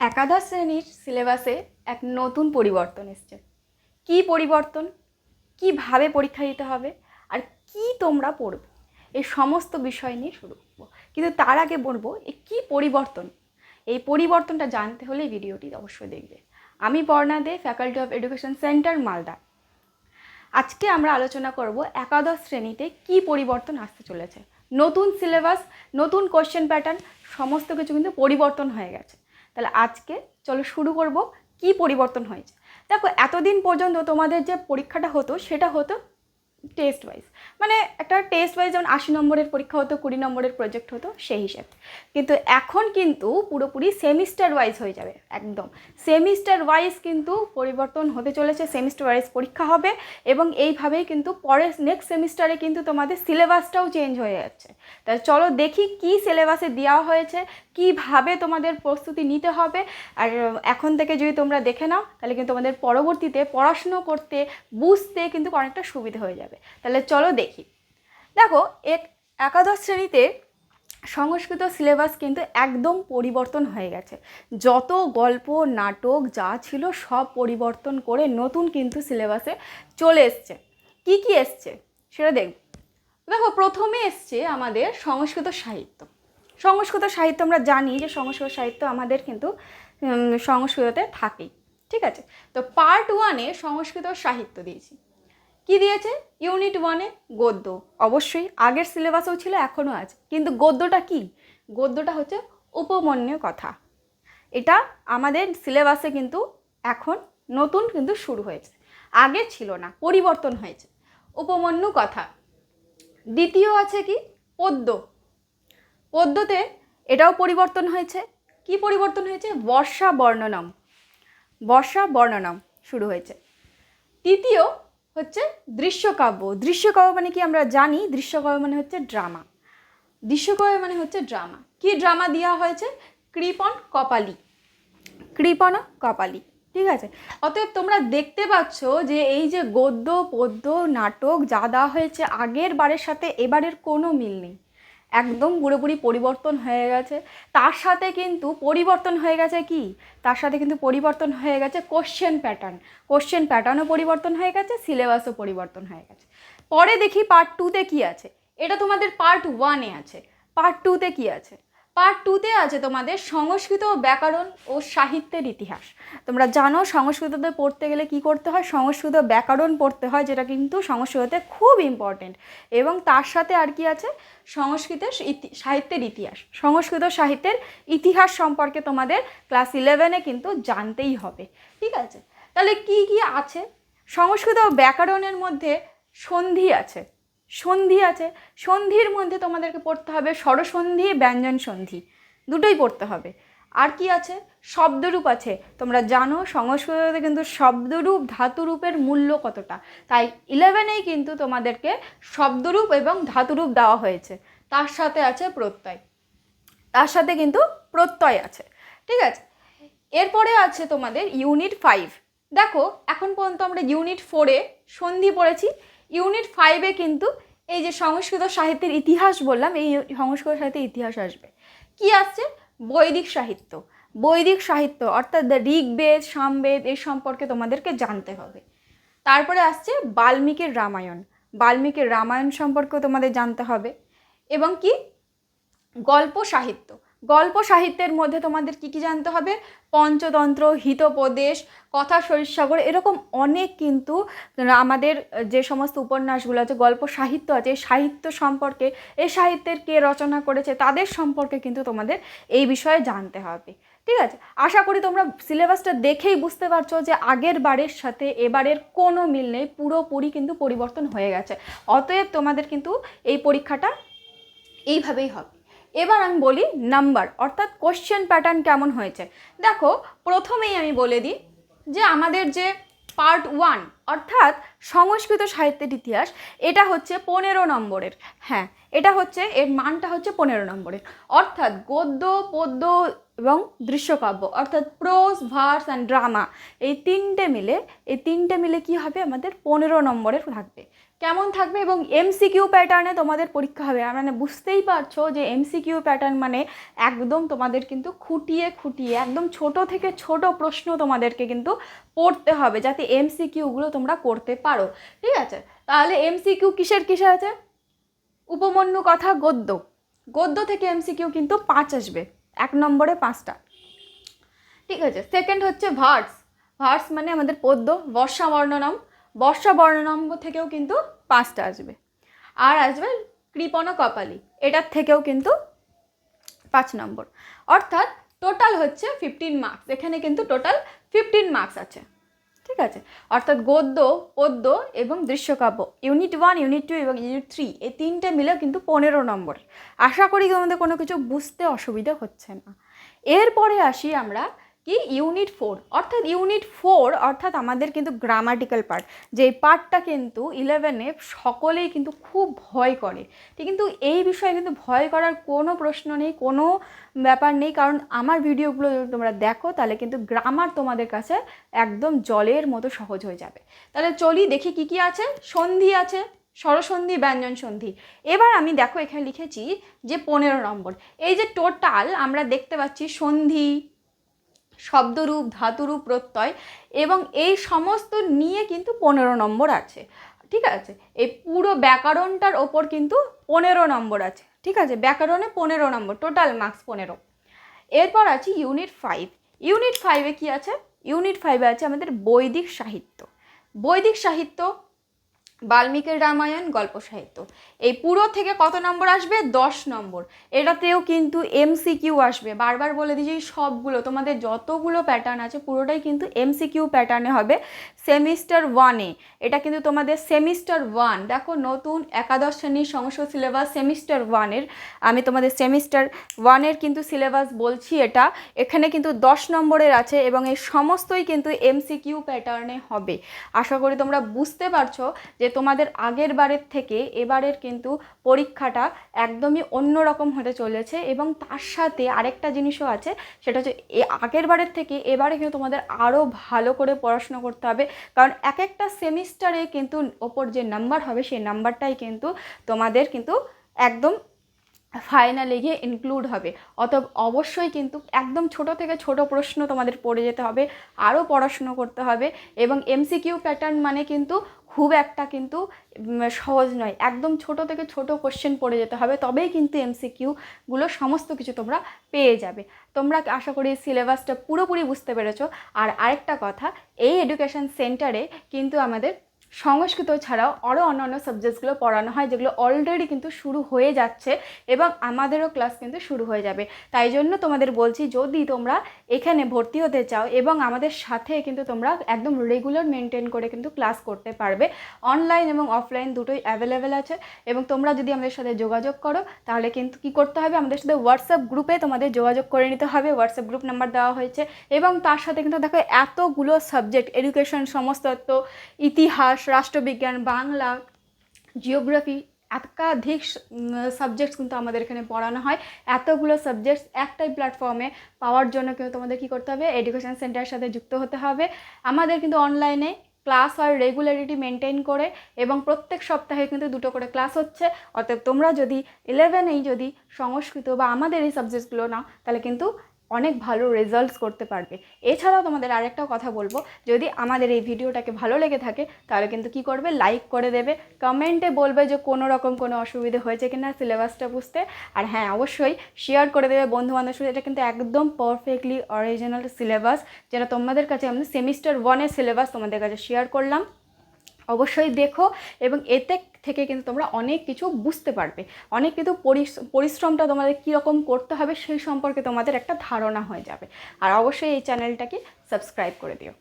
একাদশ শ্রেণির সিলেবাসে এক নতুন পরিবর্তন এসছে। কি পরিবর্তন? কীভাবে পরীক্ষা দিতে হবে? আর কি তোমরা পড়বে? এই সমস্ত বিষয় নিয়ে শুরু করব। কিন্তু তার আগে বলব, এই কী পরিবর্তন? এই পরিবর্তনটা জানতে হলে ভিডিওটি অবশ্যই দেখবে। আমি Barna De faculty of education centre Malda. আজকে আমরা আলোচনা করব একাদশ শ্রেণীতে কি পরিবর্তন আসতে চলেছে। নতুন সিলেবাস, নতুন কোশ্চেন প্যাটার্ন সমস্ত কিছু কিন্তু পরিবর্তন হয়ে গেছে। তাহলে আজকে চলো শুরু করব কি পরিবর্তন হয়েছে। দেখো, এতদিন পর্যন্ত তোমাদের যে পরীক্ষাটা হতো, সেটা হতো টেস্ট ওয়াইজ মানে একটা টেস্ট ওয়াইজ যেমন আশি নম্বরের পরীক্ষা হতো, কুড়ি নম্বরের প্রজেক্ট হতো, সেই হিসেবে। কিন্তু এখন কিন্তু পুরোপুরি সেমিস্টার ওয়াইজ হয়ে যাবে, একদম। সেমিস্টার ওয়াইজ কিন্তু পরিবর্তন হতে চলেছে সেমিস্টার ওয়াইজ পরীক্ষা হবে এবং এইভাবেই কিন্তু পরের নেক্সট সেমিস্টারে কিন্তু তোমাদের সিলেবাসটাও চেঞ্জ হয়ে যাচ্ছে। তা চলো দেখি কি সিলেবাসে দেওয়া হয়েছে, কীভাবে তোমাদের প্রস্তুতি নিতে হবে। আর এখন থেকে যদি তোমরা দেখে নাও, তাহলে কিন্তু তোমাদের পরবর্তীতে পড়াশুনো করতে, বুঝতে কিন্তু অনেকটা সুবিধা হয়ে যাবে। তাহলে চলো দেখি। দেখো, এক, একাদশ শ্রেণীতে সংস্কৃত সিলেবাস কিন্তু একদম পরিবর্তন হয়ে গেছে। যত গল্প, নাটক যা ছিল সব পরিবর্তন করে নতুন কিন্তু সিলেবাসে চলে এসছে। কি কি এসছে? সেটা দেখব। দেখো, প্রথমে এসছে আমাদের সংস্কৃত সাহিত্য। সংস্কৃত সাহিত্য আমরা জানি যে সংস্কৃত সাহিত্য আমাদের কিন্তু সংস্কৃততে থাকেই। ঠিক আছে? তো পার্ট ওয়ানে সংস্কৃত সাহিত্য দিয়েছি। কি দিয়েছে? ইউনিট ওয়ানে গদ্য। অবশ্যই আগের সিলেবাসেও ছিল এখনও আছে। কিন্তু গদ্যটা কি? গদ্যটা হচ্ছে উপমন্যু কথা। এটা আমাদের সিলেবাসে কিন্তু এখন নতুন কিন্তু শুরু হয়েছে। আগে ছিল না, পরিবর্তন হয়েছে। উপমন্যু কথা। দ্বিতীয় আছে কি? পদ্য। পদ্যতে এটাও পরিবর্তন হয়েছে। কি পরিবর্তন হয়েছে? বর্ষা বর্ণনম। বর্ষা বর্ণনম শুরু হয়েছে। তৃতীয় হচ্ছে দৃশ্যকাব্য। দৃশ্যকাব্য মানে কি আমরা জানি? দৃশ্যকাব্য মানে হচ্ছে ড্রামা। দৃশ্যকাব্য মানে হচ্ছে ড্রামা। কি ড্রামা দেওয়া হয়েছে? কৃপণ কপালি। কৃপণ কপালি। ঠিক আছে? অতএব তোমরা দেখতে পাচ্ছ যে এই যে গদ্য, পদ্য, নাটক যা দেওয়া হয়েছে আগের বারের সাথে এবারের কোনো মিল নেই। একদম পুরোপুরি পরিবর্তন হয়ে গেছে। তার সাথে কিন্তু পরিবর্তন হয়ে গেছে কি? তার সাথে কিন্তু পরিবর্তন হয়ে গেছে কোশ্চেন প্যাটার্ন কোশ্চেন প্যাটার্নও পরিবর্তন হয়ে গেছে সিলেবাসও পরিবর্তন হয়ে গেছে। পরে দেখি পার্ট টুতে কী আছে? এটা তোমাদের পার্ট ওয়ানে আছে। পার্ট টুতে কী আছে? পার্ট টুতে আছে তোমাদের সংস্কৃত ব্যাকরণ ও সাহিত্যের ইতিহাস। তোমরা জানো সংস্কৃততে পড়তে গেলে কি করতে হয়? সংস্কৃত ব্যাকরণ পড়তে হয়, যেটা কিন্তু সংস্কৃততে খুব ইম্পর্টেন্ট এবং তার সাথে আর কি আছে? সংস্কৃতের সাহিত্যের ইতিহাস। সংস্কৃত সাহিত্যের ইতিহাস সম্পর্কে তোমাদের ক্লাস ইলেভেনে কিন্তু জানতেই হবে। ঠিক আছে? তাহলে কি কি আছে? সংস্কৃত ব্যাকরণের মধ্যে সন্ধি আছে। সন্ধি আছে। সন্ধির মধ্যে তোমাদেরকে পড়তে হবে স্বরসন্ধি, ব্যঞ্জন সন্ধি। দুটোই পড়তে হবে। আর কি আছে? শব্দরূপ আছে। তোমরা জানো সংস্কৃততে কিন্তু শব্দরূপ, ধাতুরূপের মূল্য কতটা? তাই ইলেভেনেই কিন্তু তোমাদেরকে শব্দরূপ এবং ধাতুরূপ দেওয়া হয়েছে। তার সাথে আছে প্রত্যয়। তার সাথে কিন্তু প্রত্যয় আছে। ঠিক আছে? এরপরে আছে তোমাদের ইউনিট ফাইভ দেখো, এখন পর্যন্ত আমরা ইউনিট ফোরে সন্ধি পড়েছি। ইউনিট ফাইভে কিন্তু এই যে সংস্কৃত সাহিত্যের ইতিহাস বললাম, এই সংস্কৃত সাহিত্যের ইতিহাস আসবে। কি আসছে? বৈদিক সাহিত্য। বৈদিক সাহিত্য, অর্থাৎ ঋগ্বেদ সামবেদ এই সম্পর্কে তোমাদেরকে জানতে হবে। তারপরে আসছে বাল্মীকির রামায়ণ। বাল্মীকির রামায়ণ সম্পর্কেও তোমাদের জানতে হবে। এবং কি? গল্প সাহিত্য। গল্প সাহিত্যের মধ্যে তোমাদের কি কি জানতে হবে? পঞ্চতন্ত্র, হিতোপদেশ, কথা সরিষাগর এরকম অনেক কিন্তু আমাদের যে সমস্ত উপন্যাসগুলো আছে, গল্প সাহিত্য আছে, সাহিত্য সম্পর্কে এই সাহিত্যের কে রচনা করেছে, তাদের সম্পর্কে কিন্তু তোমাদের এই বিষয়ে জানতে হবে। ঠিক আছে? আশা করি তোমরা সিলেবাসটা দেখেই বুঝতে পারছ যে আগের বারের সাথে এবারের কোনো মিল নেই, পুরোপুরি কিন্তু পরিবর্তন হয়ে গেছে। অতএব তোমাদের কিন্তু এই পরীক্ষাটা এইভাবেই হবে। এবার আমি বলি নাম্বার, অর্থাৎ কোশ্চেন প্যাটার্ন কেমন হয়েছে। দেখো, প্রথমেই আমি বলে দিই যে আমাদের যে পার্ট ওয়ান অর্থাৎ সংস্কৃত সাহিত্যের ইতিহাস, এটা হচ্ছে পনেরো নম্বরের। হ্যাঁ এটা হচ্ছে, এর মানটা হচ্ছে পনেরো নম্বরের। অর্থাৎ গদ্য, পদ্য এবং দৃশ্যকাব্য, অর্থাৎ প্রোজ ভার্স অ্যান্ড ড্রামা এই তিনটে মিলে, এই তিনটে মিলে কি হবে? আমাদের পনেরো নম্বরের থাকবে। কেমন থাকবে? এবং এমসিকিউ প্যাটার্নে তোমাদের পরীক্ষা হবে। মানে বুঝতেই পারছ যে এমসিকিউ প্যাটার্ন মানে একদম তোমাদের কিন্তু খুঁটিয়ে খুঁটিয়ে, একদম ছোট থেকে ছোট প্রশ্ন তোমাদেরকে কিন্তু পড়তে হবে যাতে এমসিকিউগুলো তোমরা করতে পারো। ঠিক আছে? তাহলে এমসিকিউ কিসের কিসের আছে? উপমন্যু কথা গদ্য। গদ্য থেকে এমসিকিউ কিন্তু পাঁচ আসবে। এক নম্বরে পাঁচটা। ঠিক আছে সেকেন্ড হচ্ছে ভার্স ভার্স মানে আমাদের পদ্য, বর্ষা বর্ণনম। বর্ষা বর্ণনম থেকেও কিন্তু পাঁচটা আসবে। আর আসবে কৃপণ কপালি, এটার থেকেও কিন্তু পাঁচ নম্বর। অর্থাৎ টোটাল হচ্ছে ফিফটিন মার্কস এখানে কিন্তু টোটাল ফিফটিন মার্কস আছে। ঠিক আছে? অর্থাৎ গদ্য, পদ্য এবং দৃশ্যকাব্য। ইউনিট ওয়ান ইউনিট টু এবং ইউনিট থ্রি এই তিনটে মিলেও কিন্তু পনেরো নম্বর। আশা করি তোমাদের কোনো কিছু বুঝতে অসুবিধা হচ্ছে না। এরপরে আসি আমরা কি? ইউনিট ফোর অর্থাৎ ইউনিট ফোর অর্থাৎ আমাদের কিন্তু গ্রামাটিক্যাল পার্ট যেই পার্টটা কিন্তু ইলেভেনে সকলেই কিন্তু খুব ভয় করে। ঠিক, কিন্তু এই বিষয়ে কিন্তু ভয় করার কোনো প্রশ্ন নেই, কোনো ব্যাপার নেই। কারণ আমার ভিডিওগুলো যদি তোমরা দেখো, তাহলে কিন্তু গ্রামার তোমাদের কাছে একদম জলের মতো সহজ হয়ে যাবে। তাহলে চলি দেখি কি কি আছে। সন্ধি আছে, স্বরসন্ধি, ব্যঞ্জন সন্ধি। এবার আমি দেখো এখানে লিখেছি যে পনেরো নম্বর। এই যে টোটাল আমরা দেখতে পাচ্ছি সন্ধি শব্দরূপ, ধাতুরূপ, প্রত্যয় এবং এই সমস্ত নিয়ে কিন্তু পনেরো নম্বর আছে। ঠিক আছে? এই পুরো ব্যাকরণটার ওপর কিন্তু পনেরো নম্বর আছে। ঠিক আছে? ব্যাকরণে পনেরো নম্বর টোটাল মার্কস পনেরো। এরপর আছে ইউনিট ফাইভ ইউনিট ফাইভে কি আছে? ইউনিট ফাইভে আছে আমাদের বৈদিক সাহিত্য। বৈদিক সাহিত্য বাল্মীকির রামায়ণ, গল্প সাহিত্য। এই পুরো থেকে কত নম্বর আসবে? দশ নম্বর। এটাতেও কিন্তু এমসিকিউ আসবে। বারবার বলে দিয়েছি সবগুলো, তোমাদের যতগুলো প্যাটার্ন আছে, পুরোটাই কিন্তু এমসিকিউ প্যাটার্নে হবে। সেমিস্টার ওয়ানে। এটা কিন্তু তোমাদের সেমিস্টার ওয়ান। দেখো, নতুন একাদশ শ্রেণির সমস্ত সিলেবাস সেমিস্টার ওয়ানের। আমি তোমাদের সেমিস্টার ওয়ানের কিন্তু সিলেবাস বলছি এটা। এখানে কিন্তু দশ নম্বরের আছে এবং এই সমস্তই কিন্তু এমসিকিউ প্যাটার্নে হবে। আশা করি তোমরা বুঝতে পারছ যে তোমাদের আগের বারের থেকে এবারের কিন্তু পরীক্ষাটা একদমই অন্যরকম হতে চলেছে এবং তার সাথে আরেকটা জিনিসও আছে, সেটা হচ্ছে আগের বারের থেকে এবারে কিন্তু তোমাদের আরও ভালো করে পড়াশোনা করতে হবে। কারণ এক একটা সেমিস্টারে কিন্তু ওপর যে নাম্বার হবে, সেই নাম্বারটাই কিন্তু তোমাদের কিন্তু একদম ফাইনালে গিয়ে ইনক্লুড হবে। অত অবশ্যই কিন্তু একদম ছোট থেকে ছোট প্রশ্ন তোমাদের পড়ে যেতে হবে, আরও পড়াশুনো করতে হবে এবং এমসিকিউ প্যাটার্ন মানে কিন্তু খুব একটা কিন্তু সহজ নয়। একদম ছোট থেকে ছোট কোশ্চেন পড়ে যেতে হবে, তবেই কিন্তু এমসিকিউগুলো সমস্ত কিছু তোমরা পেয়ে যাবে। তোমরা আশা করি সিলেবাসটা পুরোপুরি বুঝতে পেরেছ। আর আরেকটা কথা, এই এডুকেশন সেন্টারে কিন্তু আমাদের সংস্কৃত ছাড়াও আরও অন্যান্য সাবজেক্টসগুলো পড়ানো হয়, যেগুলো অলরেডি কিন্তু শুরু হয়ে যাচ্ছে এবং আমাদেরও ক্লাস কিন্তু শুরু হয়ে যাবে। তাই জন্য তোমাদের বলছি, যদি তোমরা এখানে ভর্তি হতে চাও এবং আমাদের সাথে কিন্তু তোমরা একদম রেগুলার মেনটেন করে কিন্তু ক্লাস করতে পারবে। অনলাইন এবং অফলাইন দুটোই অ্যাভেলেবেল আছে এবং তোমরা যদি আমাদের সাথে যোগাযোগ করো, তাহলে কিন্তু কি করতে হবে? আমাদের সাথে হোয়াটসঅ্যাপ গ্রুপে তোমাদের যোগাযোগ করে নিতে হবে। হোয়াটসঅ্যাপ গ্রুপ নাম্বার দেওয়া হয়েছে এবং তার সাথে কিন্তু দেখো এতগুলো সাবজেক্ট এডুকেশন সমস্তত্ব, ইতিহাস রাষ্ট্রবিজ্ঞান, বাংলা জিওগ্রাফি একাধিক সাবজেক্টস কিন্তু আমাদের এখানে পড়ানো হয়। এতগুলো সাবজেক্টস একটাই প্ল্যাটফর্মে পাওয়ার জন্য কিন্তু তোমাদের কী করতে হবে? এডুকেশন সেন্টারের সাথে যুক্ত হতে হবে। আমাদের কিন্তু অনলাইনে ক্লাস হয় রেগুলারিটি মেনটেন করে এবং প্রত্যেক সপ্তাহে কিন্তু দুটো করে ক্লাস হচ্ছে। অতএব তোমরা যদি ইলেভেনেই যদি সংস্কৃত বা আমাদের এই সাবজেক্টসগুলো নাও, তাহলে কিন্তু অনেক ভালো রেজাল্টস করতে পারবে। এছাড়াও তোমাদের আরেকটা কথা বলব, যদি আমাদের এই ভিডিওটাকে ভালো লেগে থাকে, তাহলে কিন্তু কি করবে? লাইক করে দেবে। কমেন্টে বলবে যে কোনো রকম কোনো অসুবিধে হয়েছে কিনা সিলেবাসটা বুঝতে। আর হ্যাঁ অবশ্যই শেয়ার করে দেবে বন্ধু বান্ধবের সাথে এটা কিন্তু একদম পারফেক্টলি অরিজিনাল সিলেবাস যেটা তোমাদের কাছে আমি সেমিস্টার ওয়ানের সিলেবাস তোমাদের কাছে শেয়ার করলাম। অবশ্যই দেখো। এবং এতে থেকে কিন্তু তোমরা অনেক কিছু বুঝতে পারবে। অনেক কিন্তু পরিশ- পরিশ্রমটা তোমাদের কীরকম করতে হবে সেই সম্পর্কে তোমাদের একটা ধারণা হয়ে যাবে। আর অবশ্যই এই চ্যানেলটাকে সাবস্ক্রাইব করে দিও।